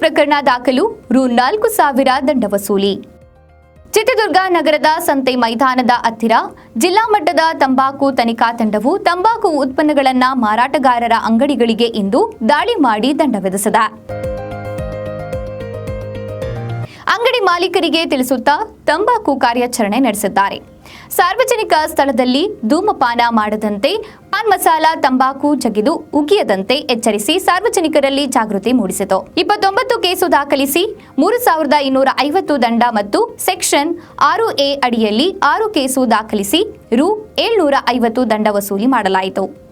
ಪ್ರಕರಣ ದಾಖಲು, ರು ನಾಲ್ಕು ಸಾವಿರ ದಂಡ ವಸೂಲಿ. ಚಿತ್ರದುರ್ಗ ನಗರದ ಸಂತೆ ಮೈದಾನದ ಹತ್ತಿರ ಜಿಲ್ಲಾ ಮಟ್ಟದ ತಂಬಾಕು ತನಿಖಾ ತಂಡವು ತಂಬಾಕು ಉತ್ಪನ್ನಗಳನ್ನ ಮಾರಾಟಗಾರರ ಅಂಗಡಿಗಳಿಗೆ ಇಂದು ದಾಳಿ ಮಾಡಿ ದಂಡ ವಿಧಿಸಿದೆ. ಅಂಗಡಿ ಮಾಲೀಕರಿಗೆ ತಿಳಿಸುತ್ತಾ ತಂಬಾಕು ಕಾರ್ಯಾಚರಣೆ ನಡೆಸಿದ್ದಾರೆ. ಸಾರ್ವಜನಿಕ ಸ್ಥಳದಲ್ಲಿ ಧೂಮಪಾನ ಮಾಡದಂತೆ, ಪಾನ್ ಮಸಾಲ, ತಂಬಾಕು ಜಗಿದು ಉಗಿಯದಂತೆ ಎಚ್ಚರಿಸಿ ಸಾರ್ವಜನಿಕರಲ್ಲಿ ಜಾಗೃತಿ ಮೂಡಿಸಿತು. ಇಪ್ಪತ್ತೊಂಬತ್ತು ಕೇಸು ದಾಖಲಿಸಿ ಮೂರು ಸಾವಿರದ ಇನ್ನೂರ ಐವತ್ತು ದಂಡ ಮತ್ತು ಸೆಕ್ಷನ್ ಆರು ಎ ಅಡಿಯಲ್ಲಿ ಆರು ಕೇಸು ದಾಖಲಿಸಿ ರು ಏಳ್ನೂರ ಐವತ್ತು ದಂಡ ವಸೂಲಿ ಮಾಡಲಾಯಿತು.